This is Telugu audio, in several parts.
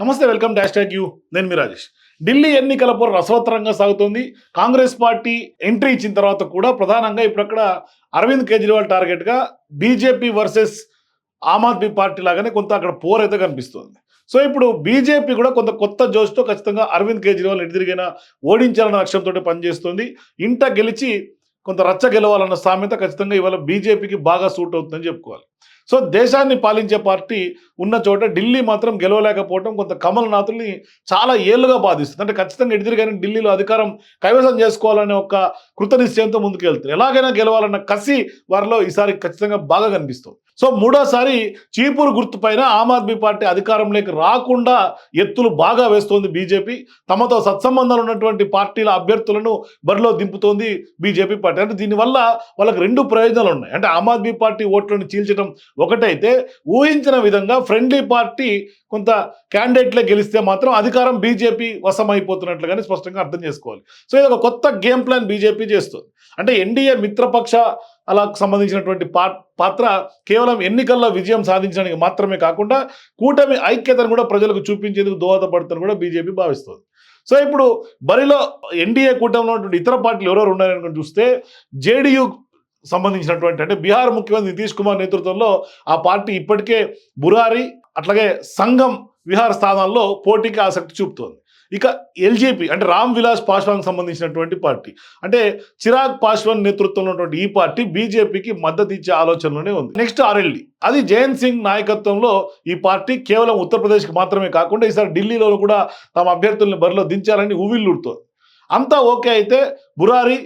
నమస్తే వెల్కమ్ డాష్ ట్యాగ్ యూ. నేను మీ రాజేష్. ఢిల్లీ ఎన్నికల పోరు రసవత్తరంగా సాగుతోంది. కాంగ్రెస్ పార్టీ ఎంట్రీ ఇచ్చిన తర్వాత కూడా ప్రధానంగా ఇప్పుడు అక్కడ అరవింద్ కేజ్రీవాల్ టార్గెట్గా BJP versus Aam Aadmi party లాగానే కొంత అక్కడ పోర్ అయితే కనిపిస్తుంది. సో ఇప్పుడు బీజేపీ కూడా కొంత కొత్త జోష్తో ఖచ్చితంగా అరవింద్ కేజ్రీవాల్ ఎదురుగైనా ఓడించాలన్న లక్ష్యంతో పనిచేస్తుంది. ఇంట గెలిచి కొంత రచ్చ గెలవాలన్న సామెత ఖచ్చితంగా ఇవాళ బీజేపీకి బాగా సూట్ అవుతుందని చెప్పుకోవాలి. సో దేశాన్ని పాలించే పార్టీ ఉన్న చోట ఢిల్లీ మాత్రం గెలవలేకపోవడం కొంత కమల్నాథుల్ని చాలా ఏళ్ళుగా బాధిస్తుంది. అంటే ఖచ్చితంగా ఎదురుగానే ఢిల్లీలో అధికారం కైవసం చేసుకోవాలనే ఒక కృత నిశ్చయంతో ముందుకు వెళ్తారు ఎలాగైనా గెలవాలన్న కసి వారిలో ఈసారి ఖచ్చితంగా బాగా కనిపిస్తుంది. సో మూడోసారి చీపురు గుర్తుపైన ఆమ్ ఆద్మీ పార్టీ అధికారంలోకి రాకుండా ఎత్తులు బాగా వేస్తోంది బీజేపీ. తమతో సత్సంబంధాలు ఉన్నటువంటి పార్టీల అభ్యర్థులను బరిలో దింపుతోంది బీజేపీ పార్టీ. అంటే దీనివల్ల వాళ్ళకి రెండు ప్రయోజనాలు ఉన్నాయి. అంటే ఆమ్ ఆద్మీ పార్టీ ఓట్లను చీల్చడం ఒకటైతే ఊహించిన విధంగా ఫ్రెండ్లీ పార్టీ కొంత క్యాండిడేట్లే గెలిస్తే మాత్రం అధికారం బీజేపీ వశమైపోతున్నట్లుగానే స్పష్టంగా అర్థం చేసుకోవాలి. సో ఇది ఒక కొత్త గేమ్ ప్లాన్ బీజేపీ చేస్తుంది. అంటే ఎన్డీఏ మిత్రపక్ష అలా సంబంధించినటువంటి పాత్ర కేవలం ఎన్నికల్లో విజయం సాధించడానికి మాత్రమే కాకుండా కూటమి ఐక్యతను కూడా ప్రజలకు చూపించేందుకు దోహదపడుతుందని కూడా బీజేపీ భావిస్తుంది. సో ఇప్పుడు బరిలో ఎన్డీఏ కూటమిలో ఉన్నటువంటి ఇతర పార్టీలు ఎవరెవరు ఉన్నారని చూస్తే జేడీయూ సంబంధించినటువంటి అంటే బీహార్ ముఖ్యమంత్రి నితీష్ కుమార్ నేతృత్వంలో ఆ పార్టీ ఇప్పటికే బురారి అట్లాగే సంఘం విహార స్థానాల్లో పోటీకి ఆసక్తి చూపుతోంది. ఇక ఎల్జేపీ అంటే రామ్ విలాస్ పాస్వాన్ సంబంధించినటువంటి పార్టీ. అంటే చిరాగ్ పాస్వాన్ నేతృత్వంలో ఉన్నటువంటి ఈ పార్టీ బీజేపీకి మద్దతు ఇచ్చే ఆలోచనలోనే ఉంది. Next RLD. అది జయంత్ సింగ్ నాయకత్వంలో ఈ పార్టీ కేవలం ఉత్తరప్రదేశ్కి మాత్రమే కాకుండా ఈసారి ఢిల్లీలో కూడా తమ అభ్యర్థుల్ని బరిలో దించాలని ఉవిల్లుడుతోంది అంతా ఓకే అయితే బురారి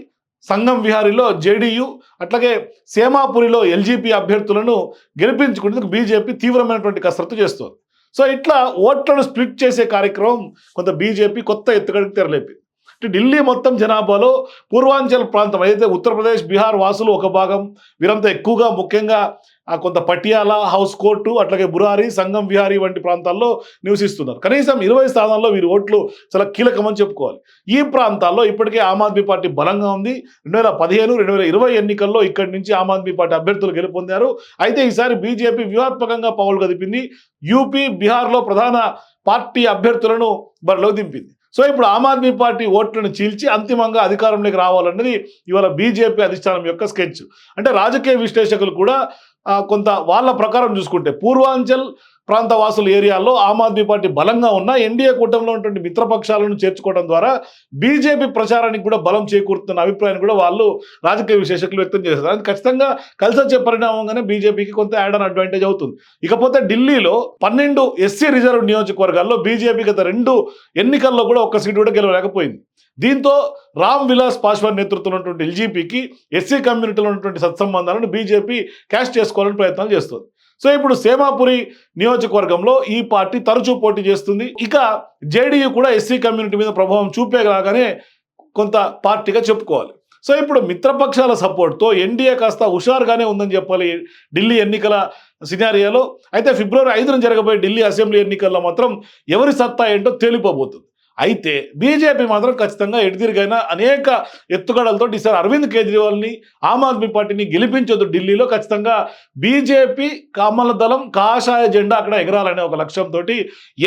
సంగం విహారీలో జేడీయూ అట్లాగే సేమాపురిలో ఎల్జీపీ అభ్యర్థులను గెలిపించుకునేందుకు బీజేపీ తీవ్రమైనటువంటి కసరత్తు చేస్తోంది. సో ఇట్లా ఓట్లను స్ప్లిట్ చేసే కార్యక్రమం కొంత బీజేపీ కొత్త ఎత్తుగడికి తెరలేపింది. అంటే ఢిల్లీ మొత్తం జనాభాలో పూర్వాంచల్ ప్రాంతం అయితే ఉత్తరప్రదేశ్ బీహార్ వాసులు ఒక భాగం వీరంతా ఎక్కువగా ముఖ్యంగా కొంత పటియాల హౌస్ కోర్టు అట్లాగే బురారి సంగం విహారీ వంటి ప్రాంతాల్లో నివసిస్తున్నారు. కనీసం ఇరవై స్థానాల్లో వీరి ఓట్లు చాలా కీలకమని చెప్పుకోవాలి. ఈ ప్రాంతాల్లో ఇప్పటికే ఆమ్ ఆద్మీ పార్టీ బలంగా ఉంది. రెండు వేల పదిహేను రెండు వేల ఇరవై ఎన్నికల్లో ఇక్కడి నుంచి ఆమ్ ఆద్మీ పార్టీ అభ్యర్థులు గెలుపొందారు. అయితే ఈసారి బీజేపీ వ్యూహాత్మకంగా పావులు కదిపింది. యూపీ బీహార్లో ప్రధాన పార్టీ అభ్యర్థులను బరిలో దింపింది. సో ఇప్పుడు ఆమ్ ఆద్మీ పార్టీ ఓట్లను చీల్చి అంతిమంగా అధికారంలోకి రావాలన్నది ఇవాళ బీజేపీ అధిష్టానం యొక్క స్కెచ్. అంటే రాజకీయ విశ్లేషకులు కూడా కొంత వాళ్ళ ప్రకారం చూసుకుంటే పూర్వాంచల్ ప్రాంత వాసుల ఏరియాల్లో ఆమ్ ఆద్మీ పార్టీ బలంగా ఉన్న ఎన్డీఏ కూటమిలో ఉన్నటువంటి మిత్రపక్షాలను చేర్చుకోవడం ద్వారా బీజేపీ ప్రచారానికి కూడా బలం చేకూరుతున్న అభిప్రాయాన్ని కూడా వాళ్ళు రాజకీయ విశేషకులు వ్యక్తం చేస్తారు అది ఖచ్చితంగా కలిసి వచ్చే పరిణామంగానే బీజేపీకి కొంత యాడ్ అన్ అడ్వాంటేజ్ అవుతుంది. ఇకపోతే ఢిల్లీలో పన్నెండు ఎస్సీ రిజర్వ్ నియోజకవర్గాల్లో బీజేపీ గత రెండు ఎన్నికల్లో కూడా ఒక్క సీటు కూడా గెలవలేకపోయింది. దీంతో రామ్ విలాస్ పాస్వాన్ నేతృత్వంలో ఉన్నటువంటి ఎల్జీపీకి ఎస్సీ కమ్యూనిటీలో ఉన్నటువంటి సత్సంబంధాలను బీజేపీ క్యాష్ చేసుకోవాలని ప్రయత్నాలు చేస్తుంది. సో ఇప్పుడు సేమాపురి నియోజకవర్గంలో ఈ పార్టీ తరచూ పోటీ చేస్తుంది. ఇక జేడీయూ కూడా ఎస్సీ కమ్యూనిటీ మీద ప్రభావం చూపేలాగానే కొంత పార్టీగా చెప్పుకోవాలి. సో ఇప్పుడు మిత్రపక్షాల సపోర్ట్తో ఎన్డీఏ కాస్త హుషారుగానే ఉందని చెప్పాలి ఢిల్లీ ఎన్నికల సినారియాలో. అయితే ఫిబ్రవరి ఐదున జరగబోయే ఢిల్లీ అసెంబ్లీ ఎన్నికల్లో మాత్రం ఎవరి సత్తా ఏంటో తేలిపోబోతుంది. అయితే బీజేపీ మాత్రం ఖచ్చితంగా ఎటుదిరిగైనా అనేక ఎత్తుగడలతో ఈసారి అరవింద్ కేజ్రీవాల్ని ఆమ్ ఆద్మీ పార్టీని గెలిపించొద్దు ఢిల్లీలో ఖచ్చితంగా బీజేపీ కమల దళం కాషాయ జెండా అక్కడ ఎగరాలనే ఒక లక్ష్యంతో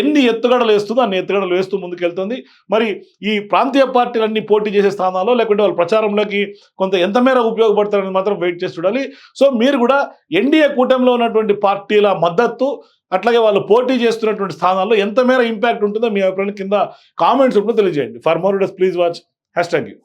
ఎన్ని ఎత్తుగడలు వేస్తుందో అన్ని ఎత్తుగడలు వేస్తూ ముందుకెళ్తుంది. మరి ఈ ప్రాంతీయ పార్టీలన్నీ పోటీ చేసే స్థానాల్లో లేకుంటే వాళ్ళ ప్రచారంలోకి కొంత ఎంత మేర ఉపయోగపడతారని మాత్రం వెయిట్ చేసి చూడాలి. సో మీరు కూడా ఎన్డీఏ కూటమిలో ఉన్నటువంటి పార్టీల మద్దతు అట్లాగే వాళ్ళు పోటీ చేస్తున్నటువంటి స్థానాల్లో ఎంత మేర ఇంపాక్ట్ ఉంటుందో మీ అభిప్రాయం కింద కామెంట్స్ ఉంటుందో తెలియజేయండి. For more does please watch hashtag you